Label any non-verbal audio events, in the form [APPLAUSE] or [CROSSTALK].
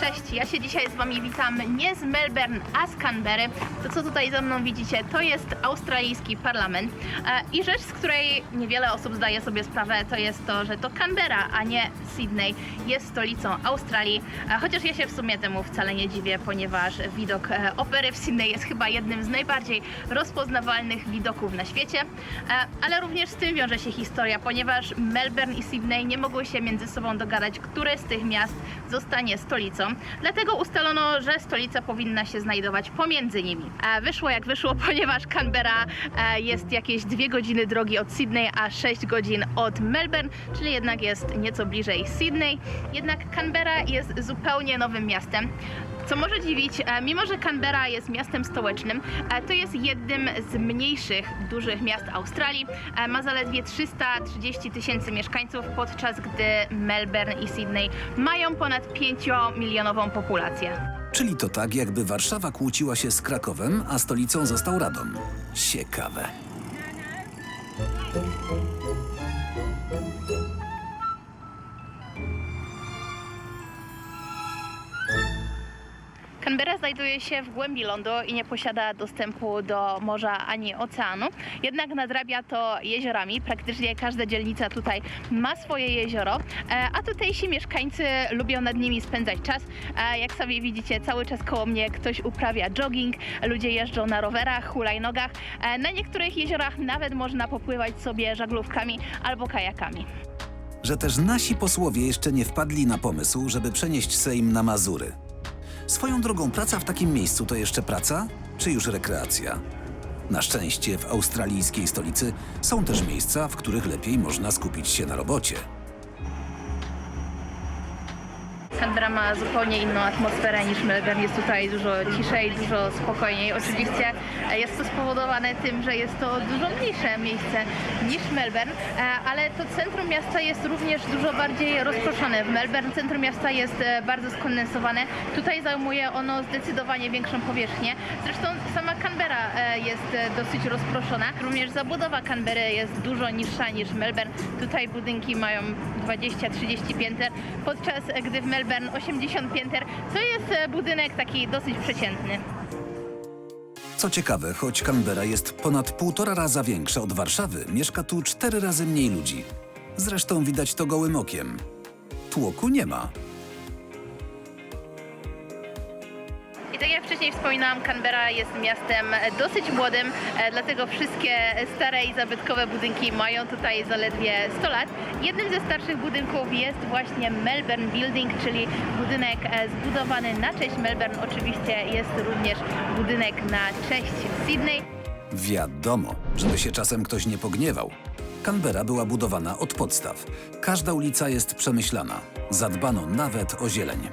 Cześć, ja się dzisiaj z Wami witam nie z Melbourne, a z Canberry. To co tutaj za mną widzicie, to jest australijski parlament. E, I rzecz, z której niewiele osób zdaje sobie sprawę, to jest to, że to Canberra, a nie Sydney jest stolicą Australii. E, Chociaż ja się w sumie temu wcale nie dziwię, ponieważ widok e, opery w Sydney jest chyba jednym z najbardziej rozpoznawalnych widoków na świecie. Ale również z tym wiąże się historia, ponieważ Melbourne i Sydney nie mogły się między sobą dogadać, które z tych miast zostanie stolicą. Dlatego ustalono, że stolica powinna się znajdować pomiędzy nimi. E, Wyszło jak wyszło, [LAUGHS] ponieważ Canberra e, jest jakieś dwie godziny drogi od Sydney, a 6 godzin od Melbourne, czyli jednak jest nieco bliżej Sydney. Jednak Canberra jest zupełnie nowym miastem. Co może dziwić, e, mimo że Canberra jest miastem stołecznym, e, to jest jednym z mniejszych, dużych miast Australii. E, Ma zaledwie 330 tysięcy mieszkańców, podczas gdy Melbourne i Sydney mają ponad 5-milionową populację. Czyli to tak, jakby Warszawa kłóciła się z Krakowem, a stolicą został Radom. Ciekawe. Canberra znajduje się w głębi lądu i nie posiada dostępu do morza ani oceanu. Jednak nadrabia to jeziorami. Praktycznie każda dzielnica tutaj ma swoje jezioro, e, a tutejsi mieszkańcy lubią nad nimi spędzać czas. E, Jak sami widzicie, cały czas koło mnie ktoś uprawia jogging, ludzie jeżdżą na rowerach, hulajnogach. E, Na niektórych jeziorach nawet można popływać sobie żaglówkami albo kajakami. Że też nasi posłowie jeszcze nie wpadli na pomysł, żeby przenieść Sejm na Mazury. Swoją drogą praca w takim miejscu to jeszcze praca, czy już rekreacja? Na szczęście w australijskiej stolicy są też miejsca, w których lepiej można skupić się na robocie. Canberra ma zupełnie inną atmosferę niż Melbourne. Jest tutaj dużo ciszej, dużo spokojniej. Oczywiście e, jest to spowodowane tym, że jest to dużo mniejsze miejsce niż Melbourne, e, ale to centrum miasta jest również dużo bardziej rozproszone. W Melbourne centrum miasta jest e, bardzo skondensowane. Tutaj zajmuje ono zdecydowanie większą powierzchnię. Zresztą sama Canberra jest dosyć rozproszona. Również zabudowa Canberry jest dużo niższa niż Melbourne. Tutaj budynki mają 20-30 pięter, podczas gdy w Melbourne 80 pięter, co jest e, budynek taki dosyć przeciętny. Co ciekawe, choć Canberra jest ponad półtora raza większa od Warszawy, mieszka tu cztery razy mniej ludzi. Zresztą widać to gołym okiem. Tłoku nie ma. Jak wcześniej wspominałam, Canberra jest miastem dosyć młodym, e, dlatego wszystkie stare i zabytkowe budynki mają tutaj zaledwie 100 lat. Jednym ze starszych budynków jest właśnie Melbourne Building, czyli budynek e, zbudowany na cześć Melbourne. Oczywiście jest również budynek na cześć Sydney. Wiadomo, żeby się czasem ktoś nie pogniewał. Canberra była budowana od podstaw. Każda ulica jest przemyślana. Zadbano nawet o zieleń.